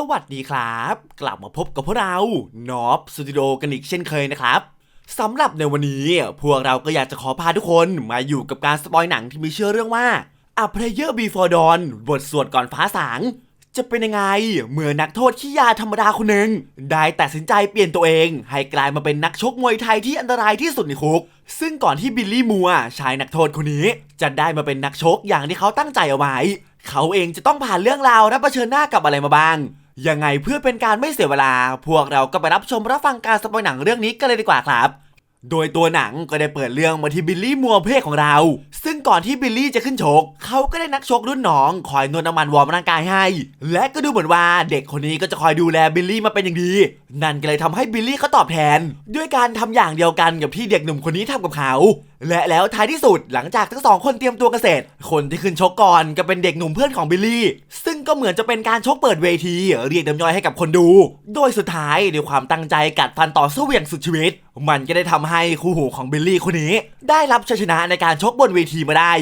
สวัสดีครับ กลับมาพบกับพวกเรานอฟสตูดิโอกันอีกเช่นเคยนะครับสำหรับในวันนี้พวกเราก็อยากจะขอพาทุกคนมาอยู่กับการสปอยหนังที่มีชื่อเรื่องว่า A Prayer Before Dawn บทสวดก่อนฟ้าสาง จะเป็นยังไง เมื่อนักโทษขี้ยาธรรมดาคนหนึ่งได้ตัดสินใจเปลี่ยนตัวเอง ให้กลายมาเป็นนักชกมวยไทยที่อันตรายที่สุดในคุก ซึ่งก่อนที่บิลลี่มัวชายนักโทษคนนี้ จะได้มาเป็นนักชกอย่างที่เขาตั้งใจเอาไว้เขาเองจะต้องผ่านเรื่องราวและเผชิญหน้ากับอะไรมาบ้าง ยังไงเพื่อเป็นการไม่เสียเวลา พวกเราก็ไปรับชมรับฟังการสปอยหนังเรื่องนี้กันเลยดีกว่าครับ โดยตัวหนังก็ได้เปิดเรื่องมาที่บิลลี่มัวเพศของเรา ซึ่งก่อนที่บิลลี่จะขึ้นชก เขาก็ได้นักชกรุ่นน้องคอยนวดน้ำมันวอร์มร่างกายให้ และก็ดูเหมือนว่าเด็กคนนี้ก็จะคอยดูแลบิลลี่มาเป็นอย่างดี นั่นก็เลยทำให้บิลลี่เขาตอบแทน ด้วยการทำอย่างเดียวกันกับที่เด็กหนุ่มคนนี้ทำกับเขาและแล้วท้ายที่สุดหลังจากทั้งสองคนเตรียมตัวกันเสร็จคนที่ขึ้นชกก่อนก็เป็นเด็กหนุ่มเพื่อนของบิลลี่ ซึ่งก็เหมือนจะเป็นการชกเปิดเวที เรียกน้ำย่อยให้กับคนดู โดยสุดท้ายด้วยความตั้งใจกัดฟันต่อสู้อย่างสุดชีวิต มันก็ได้ทำให้คู่หูของบิลลี่คนนี้ ได้รับชัยชนะในการชกบนเวทีมาได้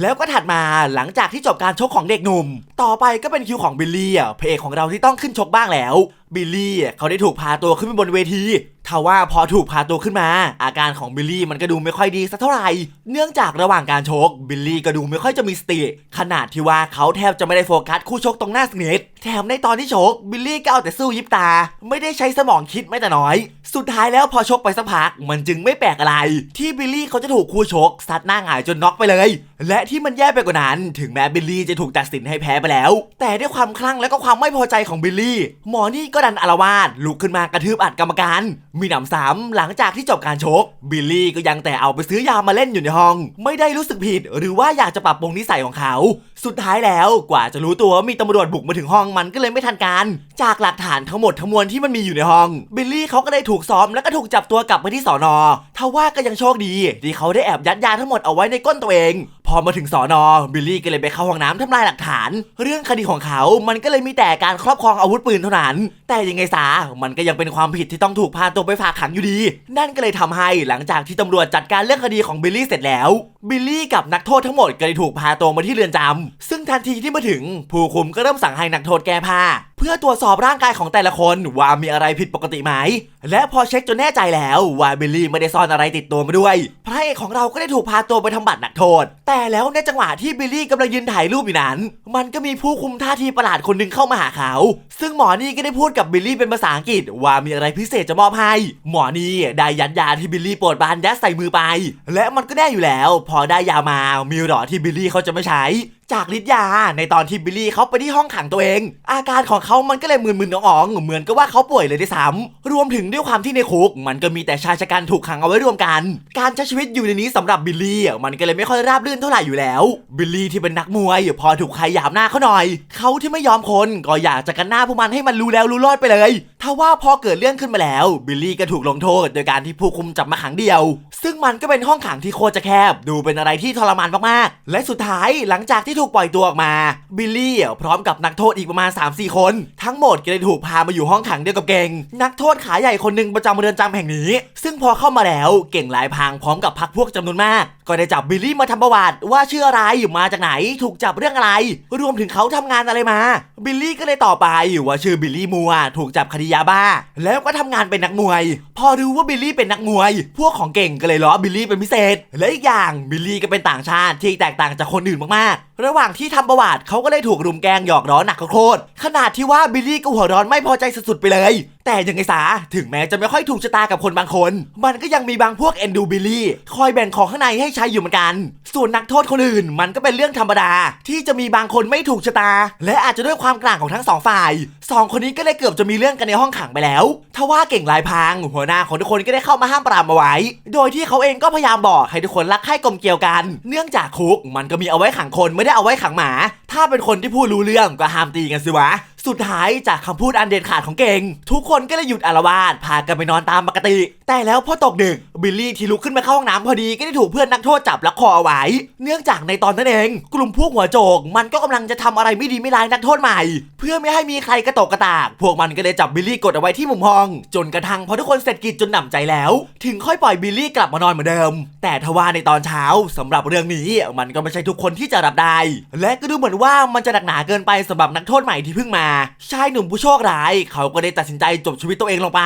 แล้วก็ถัดมาหลังจากที่จบการชกของเด็กหนุ่ม ต่อไปก็เป็นคิวของบิลลี่อะพระเอกของเราที่ต้องขึ้นชกบ้างแล้ว บิลลี่เขาได้ถูกพาตัวขึ้นไปบนเวทีทว่าพอถูกพาตัวขึ้นมา อาการของบิลลี่มันก็ดูไม่ค่อยดีสักเท่าไหร่ เนื่องจากระหว่างการชกบิลลี่ก็ดูไม่ค่อยจะมีสติ ขนาดที่ว่าเขาแทบจะไม่ได้โฟกัสคู่ชกตรงหน้าสเนต แถมในตอนที่ชกบิลลี่ก็เอาแต่สู้ยิบตา ไม่ได้ใช้สมองคิดไม่แต่น้อย สุดท้ายแล้วพอชกไปสักพัก มันจึงไม่แปลกอะไร ที่บิลลี่เขาจะถูกคู่ชกซัดหน้าหงายจนน็อกไปเลย และที่มันแย่ไปกว่านั้น ถึงแม้บิลลี่จะถูกตัดสินให้แพ้ไปแล้ว แต่ด้วยความคลั่งและก็ความไม่พอใจของบิลลี่ หมอนี่ก็ดันอารวาสลุกขึ้นมากระทืบอัดกรรมการ มีหนำซ้ำหลังจากที่จบการชก บิลลี่ก็ยังแต่เอาไปซื้อยามาเล่นอยู่ในห้อง ไม่ได้รู้สึกผิด หรือว่าอยากจะปรับปรุงนิสัยของเขา สุดท้ายแล้วกว่าจะรู้ตัวมีตำรวจบุกมาถึงห้องมันก็เลยไม่ทันการ จากหลักฐานทั้งหมดทั้งมวลที่มันมีอยู่ในห้อง บิลลี่เขาก็ได้ถูกซ้อมแล้วก็ถูกจับตัวกลับไปที่สอนอทว่าก็ยังโชคดี ที่เขาได้แอบยัดยาทั้งหมดเอาไว้ในก้นตัวเองพอมาถึงสอนอบิลลี่ก็เลยไปเข้าห้องน้ำทำลายหลักฐาน เรื่องคดีของเขามันก็เลยมีแต่การครอบครองอาวุธปืนเท่านั้น แต่ยังไงซะมันก็ยังเป็นความผิดที่ต้องถูกพาตัวไปฝากขังอยู่ดี นั่นก็เลยทำให้หลังจากที่ตำรวจจัดการเรื่องคดีของบิลลี่เสร็จแล้วบิลลี่กับนักโทษทั้งหมดก็เลยถูกพาตัวมาที่เรือนจำซึ่งทันทีที่มาถึง ผู้คุมก็เริ่มสั่งให้นักโทษแก้ผ้า เพื่อตรวจสอบร่างกายของแต่ละคนว่ามีอะไรผิดปกติไหม และพอเช็คจนแน่ใจแล้วว่าบิลลี่ไม่ได้ซ่อนอะไรติดตัวมาด้วย พระเอกของเราก็ได้ถูกพาตัวไปทำบัตรหนักโทษ แต่แล้วในจังหวะที่บิลลี่กำลังยืนถ่ายรูปอยู่นั้น มันก็มีผู้คุมท่าทีประหลาดคนหนึ่งเข้ามาหาเขา ซึ่งหมอนี่ก็ได้พูดกับบิลลี่เป็นภาษาอังกฤษ ว่ามีอะไรพิเศษจะมอบให้ หมอนี่ได้ยัดยาที่บิลลี่ปรดบานยัดใส่มือไป และมันก็แน่อยู่แล้ว พอได้ยามามีหรอที่บิลลี่เขาจะไม่ใช้จากฤทธิ์ยา ในตอนที่บิลลี่เขาไปที่ห้องขังตัวเอง อาการของเขามันก็เลยมึนๆอ่องๆเหมือนกับว่าเขาป่วยเลยด้วยซ้ำรวมถึงด้วยความที่ในคุก มันก็มีแต่ชายชะกันถูกขังเอาไว้รวมกัน การใช้ชีวิตอยู่ในนี้สำหรับบิลลี่มันก็เลยไม่ค่อยราบรื่นเท่าไหร่อยู่แล้ว บิลลี่ที่เป็นนักมวย พอถูกใครหยามหน้าเขาหน่อย เขาที่ไม่ยอมคนก็อยากจะกันหน้าพวกมันให้มันรู้แล้วรู้รอดไปเลย ถ้าว่าพอเกิดเรื่องขึ้นมาแล้ว บิลลี่ก็ถูกลงโทษ โดยการที่ผู้คุมจับมาขังเดียว ซึ่งมันก็เป็นห้องขังที่โคตรจะแคบ ดูเป็นอะไรที่ทรมานมากๆ และสุดท้ายหลังจากที่ถูกปล่อยตัวออกมา บิลลี่พร้อมกับนักโทษอีกประมาณ 3-4 คน ทั้งหมดก็ได้ถูกพามาอยู่ห้องขังเดียวกับเก่ง นักโทษขาใหญ่คนหนึ่งประจำเรือนจำแห่งนี้ ซึ่งพอเข้ามาแล้วเก่งหลายพางพร้อมกับพักพวกจำนวนมากก็ได้จับบิลลี่มาทำประวัติว่าชื่ออะไรมาจากไหน ถูกจับเรื่องอะไร รวมถึงเขาทำงานอะไรมา บิลลี่ก็เลยตอบไปว่าชื่อบิลลี่มัว ถูกจับคดียาบ้า แล้วก็ทำงานเป็นนักมวยพอรู้ว่าบิลลี่เป็นนักมวย พวกของเก่งก็เลยล้อบิลลี่เป็นพิเศษ และอีกอย่างบิลลี่ก็เป็นต่างชาติที่แตกต่างจากคนอื่นมากๆ ระหว่างที่ทำประวัติเขาก็เลยถูกรุมแกงหยอกล้อหนักโคตรขนาดที่ว่าบิลลี่ก็หัวร้อนไม่พอใจสุดๆไปเลย แต่ยังไงซะถึงแม้จะไม่ค่อยถูกชะตากับคนบางคน มันก็ยังมีบางพวกเอ็นดูบิลลี่คอยแบ่งของข้างในให้ใช้อยู่เหมือนกัน ส่วนนักโทษคนอื่น มันก็เป็นเรื่องธรรมดา ที่จะมีบางคนไม่ถูกชะตา และอาจจะด้วยความกลางของทั้งสองฝ่ายสองคนนี้ก็เลยเกือบจะมีเรื่องกันในห้องขังไปแล้วทว่าเก่งลายพางหัวหน้าของทุกคนก็ได้เข้ามาห้ามปรามเอาไว้ โดยที่เขาเองก็พยายามบอกให้ทุกคนรักใคร่กลมเกลียวกัน เนื่องจากคุกมันก็มีเอาไว้ขังคนไม่ได้เอาไว้ขังหมา ถ้าเป็นคนที่พูดรู้เรื่องก็ห้ามตีกันสิวะ สุดท้ายจากคำพูดอันเด็ดขาดของเก่ง ทุกคนก็เลยหยุดอารวาสพากันไปนอนตามปกติ แต่แล้วพอตกดึกบิลลี่ที่ลุกขึ้นมาเข้าห้องน้ำพอดีก็ได้ถูกเพื่อนนักโทษจับและคอเอาไว้ เนื่องจากในตอนนั้นเอง กลุ่มพวกหัวโจก มันก็กำลังจะทำอะไรไม่ดีไม่ร้ายนักโทษใหม่ เพื่อไม่ให้มีใครกระตกกระตาก พวกมันก็เลยจับบิลลี่กดเอาไว้ที่มุมห้อง จนกระทั่งพอทุกคนเสร็จกิจจนหนำใจแล้ว ถึงค่อยปล่อยบิลลี่กลับมานอนเหมือนเดิม แต่ทว่าในตอนเช้าสำหรับเรื่องนี้มันก็ไม่ใช่ทุกคนที่จะรับได้ และก็ดูเหมือนว่ามันจะหนักหนาเกินไปสำหรับนักโทษใหม่ที่เพิ่งมาชายหนุ่มผู้โชคร้ายเขาก็ได้ตัดสินใจจบชีวิตตัวเองลงไป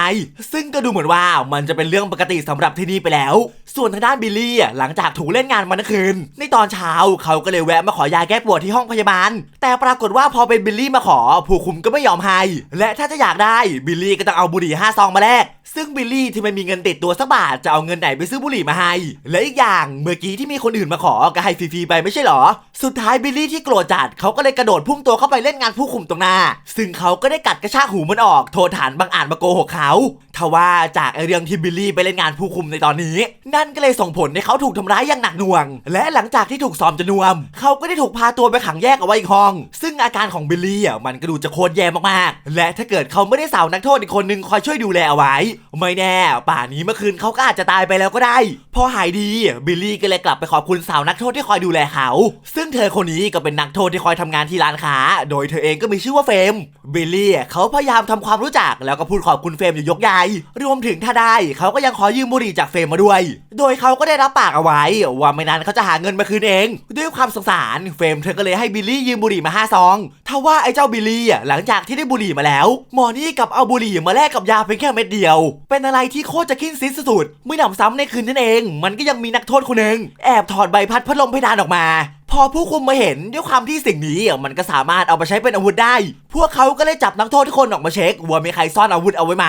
ซึ่งก็ดูเหมือนว่ามันจะเป็นเรื่องปกติสำหรับที่นี่ไปแล้ว ส่วนทางด้านบิลลี่หลังจากถูกเล่นงานมาทั้งคืน ในตอนเช้าเขาก็เลยแวะมาขอยาแก้ปวดที่ห้องพยาบาล แต่ปรากฏว่าพอเป็นบิลลี่มาขอ ผู้คุมก็ไม่ยอมให้ และถ้าจะอยากได้บิลลี่ก็ต้องเอาบุหรี่ห้าซองมาแลก ซึ่งบิลลี่ที่ไม่มีเงินติดตัวสักบาทจะเอาเงินไหนไปซื้อบุหรี่มาให้ และอีกอย่างเมื่อกี้ที่มีคนอื่นมาขอก็ให้ฟรีๆไปไม่ใช่หรอ สุดท้ายบิลลี่ที่โกรธจัดเขาก็เลยกระโดดพุ่งตัวเข้าไปเล่นงานผู้คุมตรงหน้า ซึ่งเขาก็ได้กัดกระชากหูมันออกโทษฐานบางอาจมาโกหกเขาทว่าจากไอเรื่องที่บิลลี่ไปเล่นงานผู้คุมในตอนนี้ นั่นก็เลยส่งผลให้เขาถูกทำร้ายอย่างหนักหน่วง และหลังจากที่ถูกซ้อมจนนวม เขาก็ได้ถูกพาตัวไปขังแยกเอาไว้อีกห้อง ซึ่งอาการของบิลลี่อะมันก็ดูจะโคตรแย่มากๆ และถ้าเกิดเขาไม่ได้สาวนักโทษอีกคนนึงคอยช่วยดูแลเอาไว้ไม่แน่ ป่านี้เมื่อคืนเขาก็อาจจะตายไปแล้วก็ได้ พอหายดี บิลลี่ก็เลยกลับไปขอบคุณสาวนักโทษที่คอยดูแลเขา ซึ่งเธอคนนี้ก็เป็นนักโทษที่คอยทำงานที่ร้านค้า โดยเธอเองก็มีชื่อว่าเฟม บิลลี่เขาพยายามทำความรู้จักแล้วก็พูดขอบคุณเฟมอยู่ยกใหญ่ รวมถึงถ้าได้เขาก็ยังขอยืมบุหรี่จากเฟมมาด้วย โดยเขาก็ได้รับปากเอาไว้ ว่าไม่นานเขาจะหาเงินมาคืนเอง ด้วยความสงสารเฟมเธอก็เลยให้บิลลี่ยืมบุหรี่มาห้าซองทว่าไอ้เจ้าบิลลี่หลังจากที่ได้บุหรี่มาแล้ว หมอนี่กับเอาบุหรี่มาแลกกับยาเพียงแค่เม็ดเดียวเป็นอะไรที่โคตรจะขิ้นซิสสุดๆไม่หนำซ้ำในคืนนั่นเอง มันก็ยังมีนักโทษคนหนึ่งแอบถอดใบพัดพัดลมเพดานออกมา พอผู้คุมมาเห็นด้วยความที่สิ่งนี้มันก็สามารถเอาไปใช้เป็นอาวุธได้พวกเขาก็เลยจับนักโทษทุกคนออกมาเช็คว่ามีใครซ่อนอาวุธเอาไว้ไหม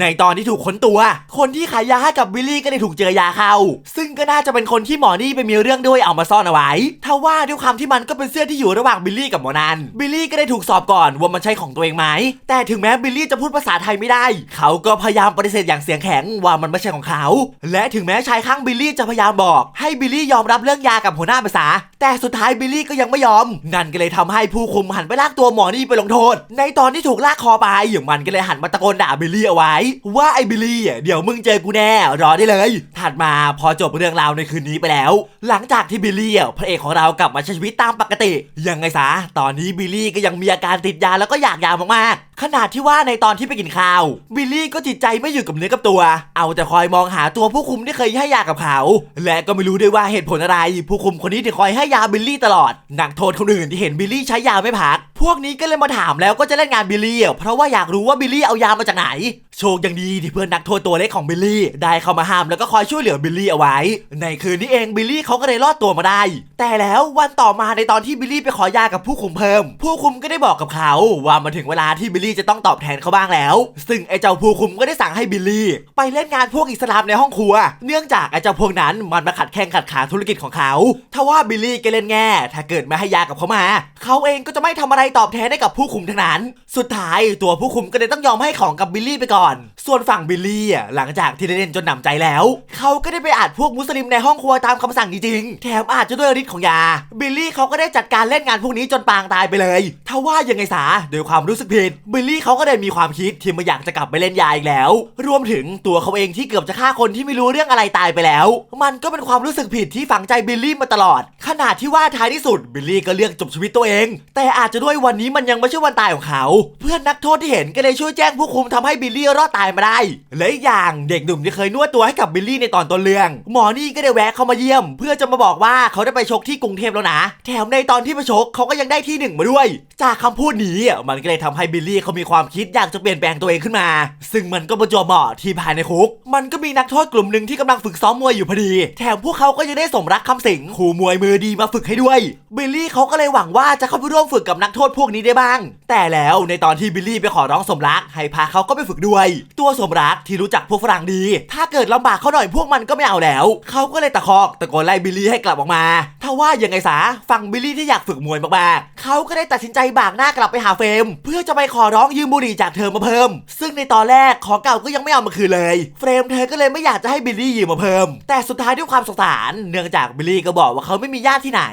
ในตอนที่ถูกค้นตัว คนที่ขายยาให้กับบิลลี่ก็ได้ถูกเจอยาเข้า ซึ่งก็น่าจะเป็นคนที่หมอนี่ไปมีเรื่องด้วยเอามาซ่อนเอาไว้ถ้าว่าด้วยความที่มันก็เป็นเสื้อที่อยู่ระหว่างบิลลี่กับหมอนันบิลลี่ก็ได้ถูกสอบก่อนว่ามันใช่ของตัวเองไหม แต่ถึงแม้บิลลี่จะพูดภาษาไทยไม่ได้ เขาก็พยายามปฏิเสธอย่างเสียงแข็งว่ามันไม่ใช่ของเขา และถึงแม้ชายข้างบิลลี่จะพยายามบอก ให้บิลลี่ยอมรับเรื่องยากับหัวหน้าภาษา แต่สุดท้ายบิลลี่ก็ยังไม่ยอม นั่นก็เลยทำให้ผู้คุมหันไปลากตัวหมอนี่ไปลงโทษในตอนที่ถูกลากคอไปมันก็เลยหันมาตะโกนด่าบิลลี่เอาไว้ ว่าไอ้บิลลี่เดี๋ยวมึงเจอกูแน่รอได้เลย ถัดมาพอจบเรื่องราวในคืนนี้ไปแล้ว หลังจากที่บิลลี่พระเอกของเรากลับมาใช้ชีวิตตามปกติ ยังไงซะตอนนี้บิลลี่ก็ยังมีอาการติดยาแล้วก็อยากยามากๆขนาดที่ว่าในตอนที่ไปกินข้าว บิลลี่ก็จิตใจไม่อยู่กับเนื้อกับตัว เอาแต่คอยมองหาตัวผู้คุมที่เคยให้ยากับเขา และก็ไม่รู้ด้วยว่าเหตุผลอะไร ผู้คุมคนนี้ถึงคอยให้ยาบิลลี่ตลอด นักโทษคนอื่นที่เห็นบิลลี่ใช้ยาไม่พัก พวกนี้ก็เลยมาถามแล้วก็จะเล่นงานบิลลี่เพราะว่าอยากรู้ว่าบิลลี่เอายามาจากไหน โชคยังดีที่เพื่อนนักโทษตัวเล็กของบิลลี่ ได้เข้ามาห้ามแล้วก็คอยช่วยเหลือบิลลี่เอาไว้ ในคืนนี้เองบิลลี่เขาก็เลยรอดตัวมาได้ แต่แล้ววันต่อมาในตอนที่บิลลี่ไปขอยากับผู้คุมเพิ่ม ผู้คุมก็ได้บอกกับเขา ว่ามาถึงเวลาที่บิลลี่จะต้องตอบแทนเขาบ้างแล้ว ซึ่งไอ้เจ้าผู้คุมก็ได้สั่งให้บิลลี่ ไปเล่นงานพวกอิสลามในห้องครัว เนื่องจากไอ้เจ้าพวกนั้นมันมาขัดแข้งขัดขาธุรกิจของเขาทว่าบิลลี่ก็เล่นแง่ ถ้าเกิดไม่ให้ยากับเขามา เขาเองก็จะไม่ทำอะไรตอบแทนให้กับผู้คุมทั้งนั้น สุดท้ายตัวผู้คุมก็เลยต้องยอมให้ของกับบิลลี่ไปก่อน ส่วนฝั่งบิลลี่อะหลังจากที่ได้เล่นจนหนำใจแล้ว เขาก็ได้ไปอัดพวกมุสลิมในห้องครัวตามคำสั่งจริงๆแถมอาจจะด้วยฤทธิ์ของยา บิลลี่เขาก็ได้จัดการเล่นงานพวกนี้จนปางตายไปเลยถ้าว่ายังไงสาโดยความรู้สึกผิดบิลลี่เขาก็ได้มีความคิดที่ไม่อยากจะกลับไปเล่นยาอีกแล้ว รวมถึงตัวเขาเองที่เกือบจะฆ่าคนที่ไม่รู้เรื่องอะไรตายไปแล้ว มันก็เป็นความรู้สึกผิดที่ฝังใจบิลลี่มาตลอด ขนาดที่ว่าท้ายที่สุดบิลลี่ก็เลือกจบชีวิตตัวเอง แต่อาจจะด้วยวันนี้มันยังไม่ใช่วันตายของเขา เพื่อนนักโทษที่เห็นก็เลยช่วยแจ้งผู้คุมทำให้บิลลี่รอดตายมาได้และอีกอย่างเด็กหนุ่มที่เคยนวดตัวให้กับบิลลี่ในตอนต้นเรื่อง หมอนี่ก็ได้แวะเข้ามาเยี่ยม เพื่อจะมาบอกว่าเขาได้ไปชกที่กรุงเทพแล้วนะ แถมในตอนที่ไปชกเขาก็ยังได้ที่หนึ่งมาด้วย จากคำพูดนี้มันก็เลยทำให้บิลลี่เขามีความคิดอยากจะเปลี่ยนแปลงตัวเองขึ้นมา ซึ่งมันก็ประจวบเหมาะที่ภายในคุก มันก็มีนักโทษกลุ่มหนึ่งที่กำลังฝึกซ้อมมวยอยู่พอดี แถมพวกเขาก็ยังได้สมรักคำสิงครูมวยมือดีมาฝึกให้ด้วย บิลลี่เขาก็เลยหวังว่าจะเข้าไปร่วมฝึกกับนักโทษพวกนี้ได้บ้าง แต่แล้วในตอนที่บิลลี่ไปขอร้องสมรัก ให้พาเขาก็ไปฝึกด้วย ตัวสมรักที่รู้จักพวกฝรั่งดี ถ้าเกิดลำบากเขาหน่อยพวกมันก็ไม่เอาแล้ว เขาก็เลยตะคอกตะโกนไล่บิลลี่ให้กลับออกมาถ้าว่ายังไงซะฝั่งบิลลี่ที่อยากฝึกมวยมากๆเขาก็ได้ตัดสินใจบากหน้ากลับไปหาเฟรมเพื่อจะไปขอร้องยืมบุหรี่จากเธอมาเพิ่ม ซึ่งในตอนแรกของเก่าก็ยังไม่เอามาคืนเลย เฟรมเธอก็เลยไม่อยากจะให้บิลลี่ยืมมาเพิ่ม แต่สุดท้ายด้วยความสงสารเนื่องจากบิลลี่ก็บอกว่าเขาไม่มีญาติที่ไหน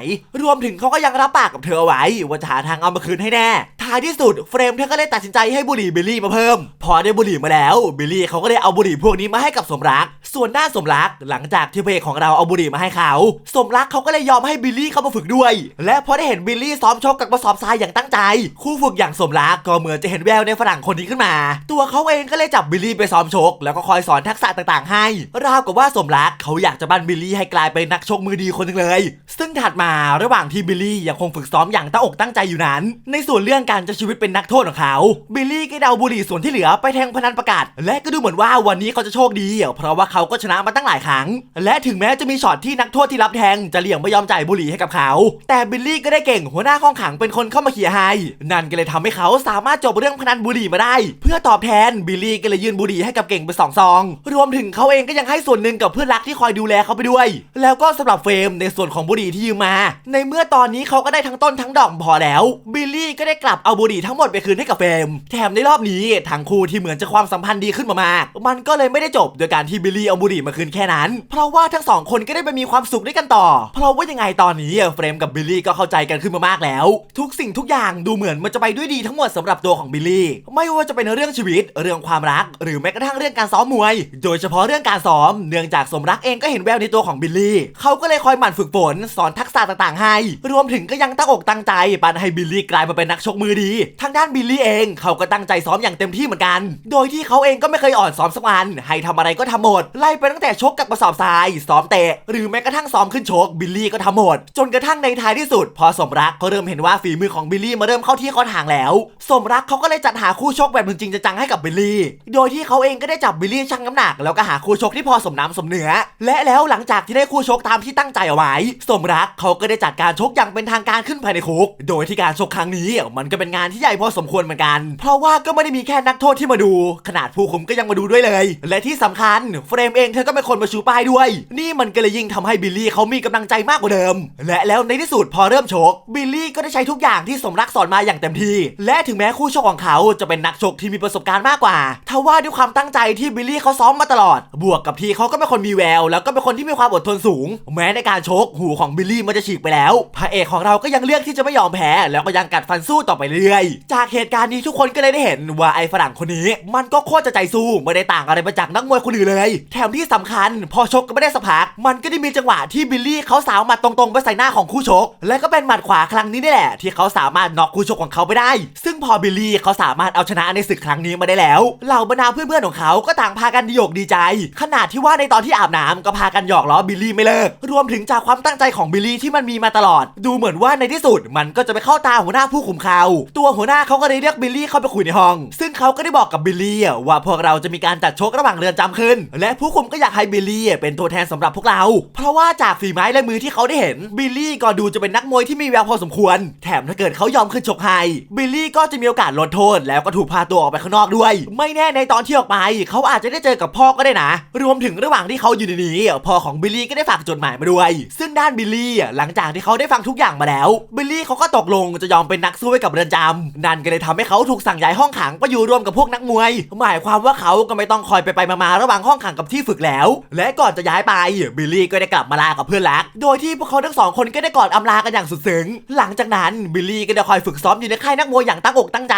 รวมถึงเขาก็ยังรับปากกับเธอไว้ว่าจะหาทางเอามาคืนให้แน่ ท้ายที่สุดเฟรมเธอก็เลยตัดสินใจให้บุหรี่บิลลี่มาเพิ่ม พอได้บุหรี่มาแล้วบิลลี่เขาก็เลยเอาบุหรี่พวกนี้มาให้กับสมรัก ส่วนด้าสมรักหลังจากที่พระเอกของเราเอาบุหรี่มาให้เขา สมรักเขาก็เลยยอมให้บิลลี่เข้ามาฝึกด้วย และพอได้เห็นบิลลี่ซ้อมชกกับกระสอบทรายอย่างตั้งใจ คู่ฝึกอย่างสมรักก็เหมือนจะเห็นแววในฝรั่งคนนี้ขึ้นมา ตัวเขาเองก็เลยจับบิลลี่ไปซ้อมชก แล้วก็คอยสอนทักษะต่างๆ ให้ ราวกับว่าสมรักเขาอยากจะบันบิลลี่ให้กลายเป็นนักชกมือดีคนหนึงเลย ซึ่งถัดมาระหว่างที่บิลลี่ยังคงฝึกซ้อมอย่างตั้งอกตั้งใจอยู่นั้น ในส่วนเรื่องการจะชีวิตเป็นนักโทษของเขา บิลลี่ก็เดาบุหรี่ส่วนที่เหลือไปแทงพนันประกาศ และก็ดูเหมือนว่าวันนี้เขาจะโชคดี เพราะว่าเขาก็ชนะมาตั้งหลายครั้ง และถึงแม้จะมีช็อตที่นักโทษที่รับแทงจะเลี่ยงไม่ยอมจ่ายบุหรี่ให้กับเขา แต่บิลลี่ก็ได้เก่งหัวหน้าห้องขังเป็นคนเข้ามาเคลียให้นั่นก็เลยทำให้เขาสามารถจบเรื่องพนันบุหรี่มาได้ เพื่อตอบแทนบิลลี่ก็เลยยื่นบุหรี่ให้กับเก่งไปสองซอง รวมถึงเขาเองก็ยังให้ส่วนหนึ่งกับเพื่อนรักที่คอยดูแลเขาไปด้วย แล้วก็สำหรับเฟรมในส่วนของบุหรี่ที่ยืมมา ในเมื่อตอนนี้เขาก็ได้ทั้งต้นทั้งดอกพอแล้ว บิลลี่ก็ได้กลับเอาบุหรี่ทั้งหมดไปคืนให้กับเฟรมแถมในรอบนี้ทั้งคู่ที่เหมือนจะความสัมพันธ์ดีขึ้นมามากมันก็เลยไม่ได้จบโดยการที่บิลลี่เอาบุหรี่มาคืนแค่นั้น เพราะว่าทั้งสองคนก็ได้ไปมีความสุขด้วยกันต่อ เพราะว่ายังไงตอนนี้เฟรมกับบิลลี่ก็เข้าใจกันขึ้นมามากแล้ว ทุกสิ่งทุกอย่างดูเหมือนมันจะไปด้วยดีทั้งหมดสำหรับตัวของบิลลี่ไม่ว่าจะเป็นเรื่องชีวิตเรื่องความรัก หรือแม้กระทั่งเรื่องการซ้อมมวย โดยเฉพาะเรื่องการซ้อมเนื่องจากสมรักเองก็เห็นแววในตัวของบิลลี่เขาก็เลยคอยหมั่นฝึกฝนสอนทักษะต่างๆให้ รวมถึงก็ยังตั้งอกตั้งใจปันให้บิลลี่กลายมาเป็นนักชกมือดีทางด้านบิลลี่เองเขาก็ตั้งใจซ้อมอย่างเต็มที่เหมือนกัน โดยที่เขาเองก็ไม่เคยอ่อนซ้อมสักวันให้ทำอะไรก็ทำหมดไล่ไปตั้งแต่ชกกับกระสอบทรายซ้อมเตะ หรือแม้กระทั่งซ้อมขึ้นชกบิลลี่ก็ทำหมด จนกระทั่งในท้ายที่สุด พอสมรักเขาเริ่มเห็นว่าฝีมือของบิลลี่มาเริ่มเข้าที่เข้าทางแล้ว สมรักเขาก็เลยจัดหาคู่ชกแบบจริงจังให้กับบิลลี่ โดยที่เขาเองก็ได้จับบิลลี่ชั่งน้ำหนักแล้วก็หาคู่ชกที่พอสมน้ำสมเนื้อ และแล้วหลังจากที่ได้คู่ชกตามที่ตั้งใจเอาไว้สมรักเขาก็ได้จัดการชกอย่างเป็นทางการขึ้นภายในคุก โดยที่การชกครั้งนี้มันก็เป็นงานที่ใหญ่พอสมควรเหมือนกัน เพราะว่าก็ไม่ได้มีแค่นักโทษที่มาดู ขนาดผู้คุมก็ยังมาดูด้วยเลย และที่สำคัญเฟรมเองเธอก็เป็นคนมาชูป้ายด้วย นี่มันก็เลยยิ่งทำให้บิลลี่เขามีกำลังใจมากกว่าเดิม และแล้วในที่สุดพอเริ่มชกบิลลี่ก็ได้ใช้ทุกอย่างที่สมรักสอนมาอย่างเต็มที่ และถึงแม้คู่ชกของเขาจะเป็นนักชกที่มีประสบการณ์มากกว่าทว่าด้วยความตั้งใจที่บิลลี่เขาซ้อมมาตลอด บวกกับที่เขาก็เป็นคนมีแวว แล้วก็เป็นคนที่มีความอดทนสูง แม้ในการชกหูของบิลลี่มันจะฉีกไปแล้วพระเอกของเราก็ยังเลือกที่จะไม่ยอมแพ้แล้วก็ยังกัดฟันสู้ต่อไปเรื่อยจากเหตุการณ์นี้ทุกคนก็เลยได้เห็นว่าไอ้ฝรั่งคนนี้ มันก็โคตรจะใจสู้ไม่ได้ต่างอะไรไปจากนักมวยคนอื่นเลย แถแถมที่สำคัญ พอชกก็ไม่ได้สักพัก มันก็ได้มีจังหวะที่บิลลี่เขาสาวหมัดตรงๆไปใส่หน้าของคู่ชก และก็เป็นหมัดขวาครั้งนี้นี่แหละ ที่เขาสามารถน็อกคู่ชกของเขาไปได้ ซึ่งพอบิลลี่เขาสามารถเอาชนะในศึกครั้งนี้มาได้แล้ว เหล่าบรรดาเพื่อนๆของเขาก็ต่างพากันดีอกดีใจ ขนาดที่ว่าในตอนที่อาบน้ำก็พากันหยอกล้อบิลลี่ไม่เลิก รวมถึงจากความตั้งใจของบิลลี่ที่มันมีมาตลอด ดูเหมือนว่าในที่สุด มันก็จะไปเข้าตาหัวหน้าผู้คุมเขาตัวหัวหน้าเขาก็เลยเรียกบิลลี่เข้าไปคุยในห้อง ซึ่งเขาก็ได้บอกกับบิลลี่ว่าพวกเราจะมีการจัดชกระหว่างเรือนจำขึ้น และผูคุมก็อยากให้บิลลี่เป็นตัวแทนสำหรับพวกเรา เพราะว่าจากฝีไม้ลายมือที่เขาได้เห็นบิลลี่ก็ดูจะเป็นนักมวยที่มีแววพอสมควร แถมถ้าเกิดเขายอมขึ้นชกให้บิลลี่ก็จะมีโอกาสลดโทษ แล้วก็ถูกพาตัวออกไปข้างนอกด้วย ไม่แน่ในตอนที่ออกไปเขาอาจจะได้เจอกับพ่อก็ได้นะ รวมถึงระหว่างที่เขาอยู่ในนี้พ่อของบิลลี่ก็ได้ฝากจดหมายมาด้วย ซึ่งด้านบิลลี่หลังจากที่เขาได้ฟังทุกอย่างมาแล้วบิลลี่เขาก็ตกลงจะยอมเป็นนักสู้ให้กับเรือนจำนั่นก็เลยทำให้เขาถูกสั่งย้ายห้องขังไปอยู่รวมกับพวกนักมวย หมายความว่าเขาก็ไม่ต้องคอยไปไปมาๆระหว่างห้องขังกับที่ที่ฝึกแล้ว และก่อนจะย้ายไปบิลลี่ก็ได้กลับมาลากับเพื่อนรัก โดยที่พวกเขาทั้งสองคนก็ได้กอดอำลากันอย่างสุดซึ้งหลังจากนั้นบิลลี่ก็ได้คอยฝึกซ้อมอยู่ในค่ายนักมวยอย่างตั้งอกตั้งใจ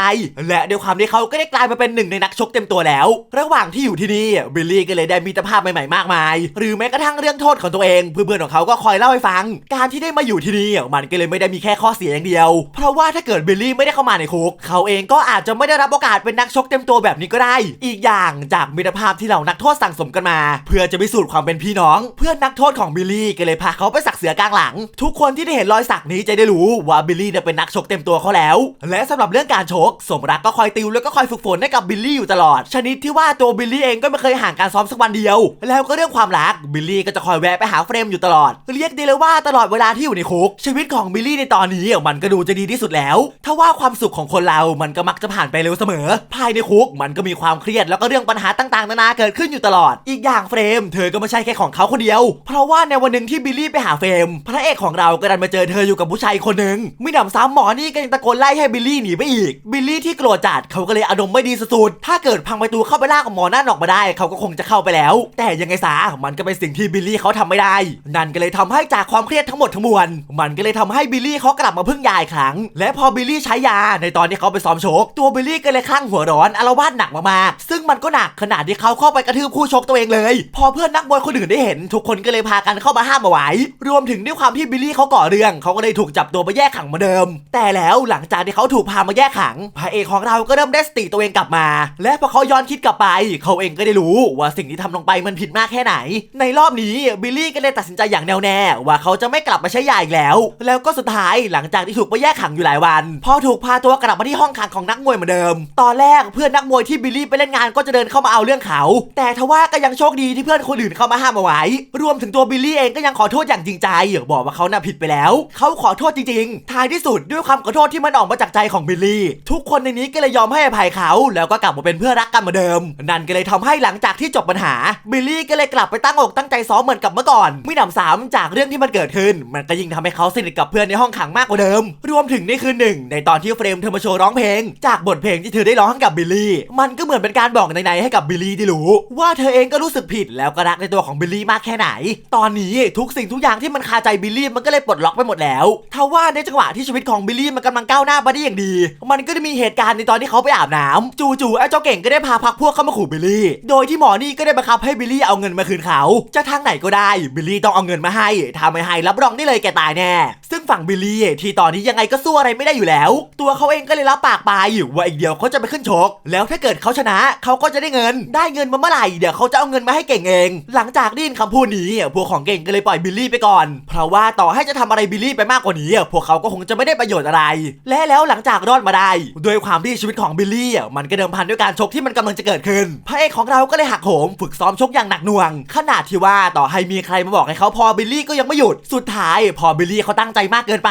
และด้วยความที่เขาก็ได้กลายมาเป็นหนึ่งในนักชกเต็มตัวแล้ว ระหว่างที่อยู่ที่นี่บิลลี่ก็เลยได้มิตรภาพใหม่ๆมากมาย หรือแม้กระทั่งเรื่องโทษของตัวเอง เพื่อนๆของเขาก็คอยเล่าให้ฟัง การที่ได้มาอยู่ที่นี่มันก็เลยไม่ได้มีแค่ข้อเสียอย่างเดียว เพราะว่าถ้าเกิดบิลลี่ไม่ได้เข้ามาในคุกเขาเองก็อาจจะไม่ได้รับโอกาสเป็นนักชกเต็มตัวแบบนี้ก็ได้ อีกอย่างจากมิตรภาพที่เหล่านักโทษสั่งสมกันมา เพื่อจะพิสูจน์ความเป็นพี่น้อง เพื่อนนักโทษของบิลลี่ก็เลยพาเขาไปสักเสือกลางหลัง ทุกคนที่ได้เห็นรอยสักนี้จะได้รู้ว่าบิลลี่เนี่ยเป็นนักชกเต็มตัวเขาแล้ว และสำหรับเรื่องการชก สมรักก็คอยติวแล้วก็คอยฝึกฝนให้กับบิลลี่อยู่ตลอด ชนิดที่ว่าตัวบิลลี่เองก็ไม่เคยห่างการซ้อมสักวันเดียว แล้วก็เรื่องความรักบิลลี่ก็จะคอยแวะไปหาเฟรมอยู่ตลอด เรียกได้เลยว่าตลอดเวลาที่อยู่ในคุกชีวิตของบิลลี่ในตอนนี้มันก็ดูจะดีที่สุดแล้ว ถ้าว่าความสุขของคนเรา มันก็มักจะผ่านไปเร็วเสมอ ภายในคุกมันก็มีความเครียดแล้วก็เรื่องปัญหาต่างๆนานาเกิดขึ้นอยู่ตลอด อีกอย่างเฟรม เธอก็ไม่ใช่แค่ของเขาคนเดียว เพราะว่าในวันหนึ่งที่บิลลี่ไปหาเฟรม พระเอกของเราก็ดันมาเจอเธออยู่กับผู้ชายคนหนึ่งไม่นำซ้ำหมอนี่ก็ยังตะโกนไล่ให้บิลลี่หนีไปอีก บิลลี่ที่โกรธจัดเขาก็เลยอารมณ์ไม่ดีสุดๆถ้าเกิดพังประตูเข้าไปลากกับหมอนั่นออกมาได้ เขาก็คงจะเข้าไปแล้ว แต่ยังไงซะมันก็เป็นสิ่งที่บิลลี่เขาทำไม่ได้ นั่นก็เลยทำให้จากความเครียดทั้งหมดทั้งมวลมันก็เลยทำให้บิลลี่เขากลับมาพึ่งยาอีกครั้ง และพอบิลลี่ใช้ยาในตอนที่เขาไปซ้อมโชกตัวบิลลี่ก็เลยคลั่งหัวร้อนอารวาสหนักมากๆซึ่งมันก็หนักขนาดที่เขาเข้าไปกระทืบคู่ชกตัวเองเลย พอเพื่อนนักมวยคนอื่นได้เห็น ทุกคนก็เลยพากันเข้ามาห้ามเอาไว้ รวมถึงด้วยความที่บิลลี่เขาก่อเรื่องเขาก็เลยถูกจับตัวไปแยกขังเหมาเดิม แต่แล้วหลังจากที่เขาถูกพามาแยกขังพระเอกของเราก็เริ่มได้สติตัวเองกลับมา และพอเขาย้อนคิดกลับไป เขาเองก็ได้รู้ว่าสิ่งที่ทำลงไปมันผิดมากแค่ไหน ในรอบนี้บิลลี่ก็เลยตัดสินใจอย่างแน่วแน่ว่าเขาจะไม่กลับมาใช้ยาอีกแล้ว แล้วก็สุดท้ายหลังจากที่ถูกไปแยกขังอยู่หลายวัน พอถูกพาตัวกลับมาที่ห้องขังของนักมวยเหมือนเดิม ตอนแรกเพื่อนนักมวยที่บิลลี่ไปเล่นงานก็จะเดินเข้ามาเอาเรื่องเขา แต่ทว่าก็ยังโชคดีที่เพื่อนคนอื่นเข้ามาห้ามเอาไว้ รวมถึงตัวบิลลี่เองก็ยังขอโทษอย่างจริงใจบอกว่าเขาน่ะผิดไปแล้วเขาขอโทษจริงๆ ท้ายที่สุดด้วยความขอโทษที่มันออกมาจากใจของบิลลี่ ทุกคนในนี้ก็เลยยอมให้อภัยเขา แล้วก็กลับมาเป็นเพื่อนรักกันเหมือนเดิม นั่นก็เลยทำให้หลังจากที่จบปัญหาบิลลี่ก็เลยกลับไปตั้งอกตั้งใจซ้อมเหมือนกับเมื่อก่อนไม่หนำซ้ำจากเรื่องที่มันเกิดขึ้น มันก็ยิ่งทำให้เขาสนิทกับเพื่อนในห้องขังมากกว่าเดิม รวมถึงในคืนหนึ่งในตอนที่เฟรมเธอมาโชว์ร้องเพลง จากบทเพลงที่เธอได้ร้องให้กับบิลลี่ มันก็เหมือนเป็นการบอกในๆให้กับบิลลี่ได้รู้ว่าเธอเองก็รู้สึกผิดแล้วก็รักในตัวของบิลลี่มากแค่ไหน ตอนนี้ทุกสิ่งทุกอย่างที่มันคาใจบิลลี่มันก็เลยปลดล็อกไปหมดแล้วทว่าในจังหวะที่ชีวิตของบิลลี่มันกำลังก้าวหน้าไปได้อย่างดี มันก็ได้มีเหตุการณ์ในตอนที่เขาไปอาบน้ำจู่ๆไอ้เจ้าเก่งก็ได้พาพักพวกเข้ามาขู่บิลลี่ โดยที่หมอนี่ก็ได้บังคับให้บิลลี่เอาเงินมาคืนเขา จะทางไหนก็ได้บิลลี่ต้องเอาเงินมาให้ถ้าไม่ให้รับรองได้เลยแกตายแน่ ซึ่งฝั่งบิลลี่ที่ตอนนี้ยังไงก็สู้อะไรไม่ได้อยู่แล้ว ตัวเขาเองก็เลยรับปากไปว่าอีกเดียวเขาจะไปขึ้นชก แล้วถ้าเกิดเขาชนะเขาก็จะได้เงิน ได้เงินมาเมื่อไหร่เดี๋ยวเขาจะเอาเงินมาให้เก่งเอง หลังจากได้ยินคำพูดนี้พวกของเก่งก็เลยปล่อยบิลลี่ไปก่อน เพราะว่าต่อให้จะทำอะไรบิลลี่ไปมากกว่านี้ พวกเขาก็คงจะไม่ได้ประโยชน์อะไร และแล้วหลังจากรอดมาได้ ด้วยความที่ชีวิตของบิลลี่มันก็เดิมพันด้วยการชกที่มันกำลังจะเกิดขึ้น พระเอกของเราก็เลยหักโหมฝึกซ้อมชกอย่างหนักหน่วง ขนาดที่ว่าต่อให้มีใครมาบอกให้เขาพอบิลลี่ก็ยังไม่หยุด สุดท้ายพอบิลลี่เขาตั้งใจมากเกินไป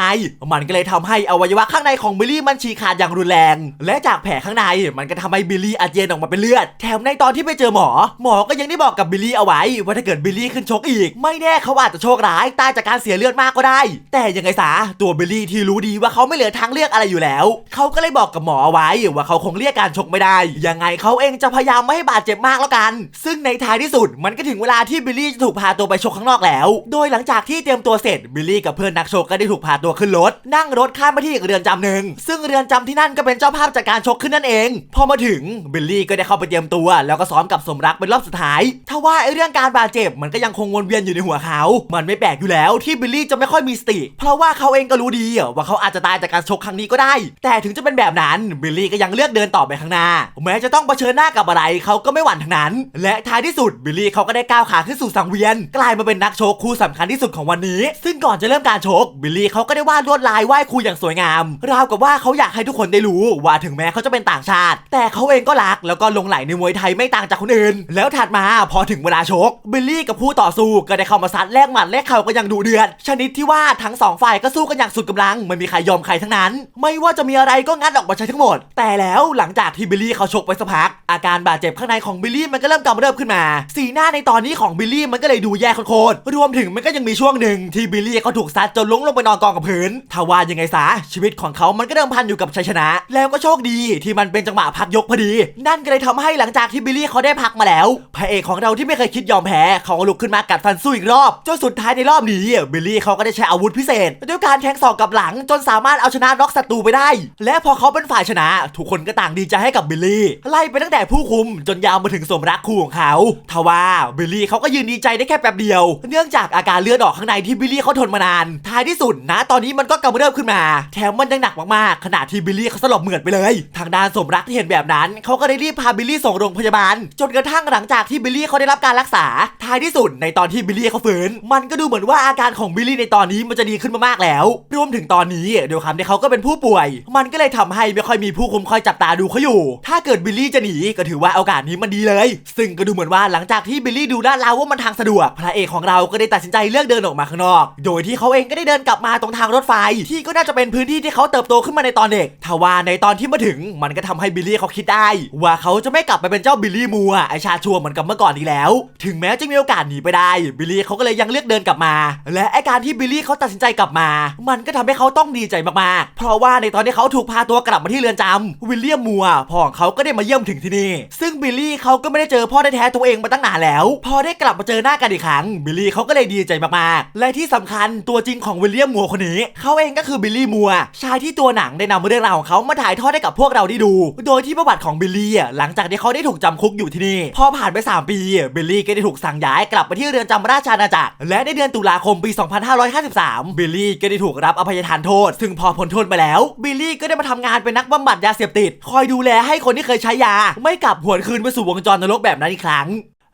มันก็เลยทำให้อวัยวะข้างในของบิลลี่มันฉีกขาดอย่างรุนแรง และจากแผลข้างในมันก็ทำให้บิลลี่อาเจียนออกมาเป็นเลือด แถมในตอนที่ไปเจอหมอ หมอก็ยังได้บอกกับบิลลี่เอาไว้ว่าถ้าเกิดบิลลี่ขึ้นชกอีก ไม่แน่เขาอาจจะโชคร้ายตายจากการเสียเลือดมากก็ได้ แต่ยังไงซะตัวบิลลี่ที่รู้ดีว่าเขาไม่เหลือทางเลือกอะไรอยู่แล้ว เขาก็เลยบอกกับหมอเอาไว้ว่าเขาคงเรียกการชกไม่ได้ ยังไงเขาเองจะพยายามไม่ให้บาดเจ็บมากแล้วกัน ซึ่งในท้ายที่สุดมันก็ถึงเวลาที่บิลลี่จะถูกพาตัวไปชกข้างนอกแล้ว โดยหลังจากที่เตรียมตัวเสร็จบิลลี่กับเพื่อนนักชกก็ได้ถูกพาตัวขึ้นรถนั่งรถข้ามไปที่อีกเรือนจำหนึ่งซึ่งเรือนจำที่นั่นก็เป็นเจ้าภาพจัดการชกขึ้นนั่นเอง พอมาถึงบิลลี่ก็ได้เข้าไปเตรียมตัว แล้วก็ซ้อมกับสมรักเป็นรอบสุดท้ายทว่าไอเรื่องการบาดเจ็บมันก็ยังคงวนเวียนอยู่ในหัวเขา มันไม่แปลกอยู่แล้วที่บิลลี่จะไม่ค่อยมีสติ เพราะว่าเขาเองก็รู้ดีว่าเขาอาจจะตายจากการชกครั้งนี้ก็ได้ แต่ถึงจะเป็นแบบนั้นบิลลี่ก็ยังเลือกเดินต่อไปข้างหน้า แม้จะต้องเผชิญหน้ากับอะไรเขาก็ไม่หวั่นทั้งนั้น และท้ายที่สุดบิลลี่เขาก็ได้ก้าวขาขึ้นสู่สังเวียน กลายมาเป็นนักชกคู่สำคัญที่สุดของวันนี้ ซึ่งก่อนจะเริ่มการชกบิลลี่เขาก็ได้วาดลวดลายไหว้ครูอย่างสวยงาม ราวกับว่าเขาอยากให้ทุกคนได้รู้ว่าถึงแม้เขาจะเป็นต่างชาติ แต่เขาเองก็รักแล้วก็ลงไหลในมวยไทยไม่ต่างจากคนอื่น แล้วถัดมาพอถึงเวลาชก บิลลี่กับผู้ต่อสู้ก็ได้เข้ามาซัดแลกหมัดแลกเข่ากันอย่างดุเดือด ชนิดที่ว่าทั้งสองฝ่ายก็สู้กันอย่างสุดกำลัง ไม่มีใครยอมใครทั้งนั้น ไม่ว่าจะมีอะไรก็งัดออกมาใช้ทั้งหมด แต่แล้วหลังจากที่บิลลี่เขาชกไปสักพัก อาการบาดเจ็บข้างในของบิลลี่มันก็เริ่มกำเริบขึ้นมา สีหน้าในตอนนี้ของบิลลี่มันก็เลยดูแย่โคตรรวมถึงมันก็ยังมีช่วงหนึ่งที่บิลลี่เขาถูกซัดจนล้มลงไปนอนกองกับพื้นทว่ายังไงซะชีวิตของเขามันก็เดิมพันอยู่กับชัยชนะ แล้วก็โชคดีที่มันเป็นจังหวะพักยกพอดี นั่นก็เลยทำให้หลังจากที่บิลลี่เขาได้พักมาแล้วพระเอกของเราที่ไม่เคยคิดยอมแพ้เขาก็ลุกขึ้นมากัดฟันสู้อีกรอบจนสุดท้ายในรอบนี้บิลลี่เขาก็ได้ใช้อาวุธพิเศษด้วยการแทงศอกกับหลัง จนสามารถเอาชนะน็อกศัตรูไปได้ และพอเขาเป็นฝ่ายชนะ ทุกคนก็ต่างดีใจให้กับบิลลี่ไล่ไปตั้งแต่ผู้คุมจนยาวมาถึงสมรักคู่ของเขาทว่าบิลลี่เขาก็ยืนดีใจได้แค่แป๊บเดียว เนื่องจากอาการเลือดออกข้างในที่บิลลี่เขาทนมานาน ท้ายที่สุดนะ ตอนนี้มันก็กำเริบขึ้นมา แถมมันยังหนักมากๆขณะที่บิลลี่เขาสลบเหมือดไปเลย ทางด้านสมรักที่เห็นแบบนั้นเขาก็ได้รีบพาบิลลี่ส่งโรงพยาบาล จนกระทั่งหลังจากที่บิลลี่เขาได้รับการรักษา ท้ายที่สุดในตอนที่บิลลี่เขาฟื้น มันก็ดูเหมือนว่าอาการของบิลลี่ในตอนนี้มันจะดีขึ้นมามากแล้ว รวมถึงตอนนี้เด้วยความที่เขาก็เป็นผู้ป่วย มันก็เลยทำให้ไม่ค่อยมีผู้คุมคอยจับตาดูเขาอยู่ ถ้าเกิดบิลลี่จะหนีก็ถือว่าโอกาสนี้มันดีเลย ซึ่งก็ดูเหมือนว่าหลังจากที่บิลลี่ดูลาดเราว่ามันทางสะดวก พระเอกของเราก็ได้ตัดสินใจเลือกเดินออกมาข้างนอก โดยที่เขาเองก็ได้เดินกลับมาตรงทางรถไฟ ที่ก็น่าจะเป็นพื้นที่ที่เขาเติบโตขึ้นมาในตอนเด็กทว่าในตอนที่มาถึงมันก็ทำให้บิลลี่เขาคิดได้ ว่าเขาจะไม่กลับไปเป็นเจ้าบิลลี่มัวไอชาชัวเหมือนกับมื่อก่อนอีกแล้ว ถึงแม้จะมีโอกาสหนีไปได้ บิลลี่เขาก็เลยยังเลือกเดินกลับมา และไอการที่บิลลี่เขาตัดสินใจกลับมา มันก็ทำให้เขาต้องดีใจมากๆ เพราะว่าในตอนที่เขาถูกพาตัวกลับมาที่เรือนจำวิลเลียมมัวพ่อของเขาก็ได้มาเยี่ยมถึงที่นี่ ซึ่งบิลลี่เขาก็ไม่ได้เจอพ่อแท้ๆตัวเองมาตั้งนานแล้ว พอได้กลับมาเจอหน้ากันอีกครั้ง บิลลี่เขาก็เลยดีใจมากๆ และที่สำคัญตัวจริงของวิลเลียมมัวคนนี้ เขาเองก็คือบิลลี่มัวชายที่ตัวหนังได้นำเรื่องราวของเขามาถ่ายทอดให้กับพวกเราได้ดู โดยที่ประวัติของบิลลี่หลังจากที่เขาได้ถูกจำคุกอยู่ที่นี่ พอผ่านไป3 3 ปีเบลลี่ก็ได้ถูกสั่งย้ายกลับไปที่เรือนจำราชอาณาจักร และในเดือนตุลาคมปี 2553 เบลลี่ก็ได้ถูกรับอภัยทานโทษ ซึ่งพอพ้นโทษไปแล้วเบลลี่ก็ได้มาทำงานเป็นนักบำบัดยาเสพติด คอยดูแลให้คนที่เคยใช้ยา ไม่กลับหวนคืนไปสู่วงจรนรกแบบนั้นอีกครั้ง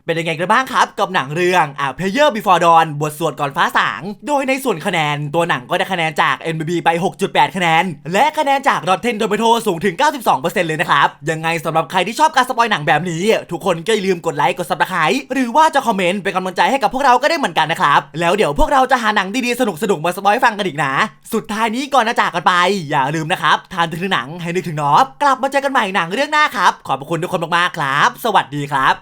เป็นยังไงกันบ้างครับ กับหนังเรื่องอ่า Player Before Dawn บทสวดก่อนฟ้าสาง โดยในส่วนคะแนนตัวหนังก็ได้คะแนนจาก NBB ไป 6.8 คะแนน และคะแนนจาก Rotten Tomato สูงถึง 92%เลยนะครับ ยังไงสำหรับใครที่ชอบการสปอยหนังแบบนี้ ทุกคนก็อย่าลืมกดไลค์กด Subscribe หรือว่าจะคอมเมนต์เป็นกำลังใจให้กับพวกเราก็ได้เหมือนกันนะครับ แล้วเดี๋ยวพวกเราจะหาหนังดีๆสนุกๆมาสปอยฟังกันอีกนะ สุดท้ายนี้ก่อนจะจากกันไป อย่าลืมนะครับทานถึงหนังให้นึกถึงนอบกลับมาเจอกันใหม่หนังเรื่องหน้าครับขอบคุณทุกคนมากๆครับ สวัสดีครับ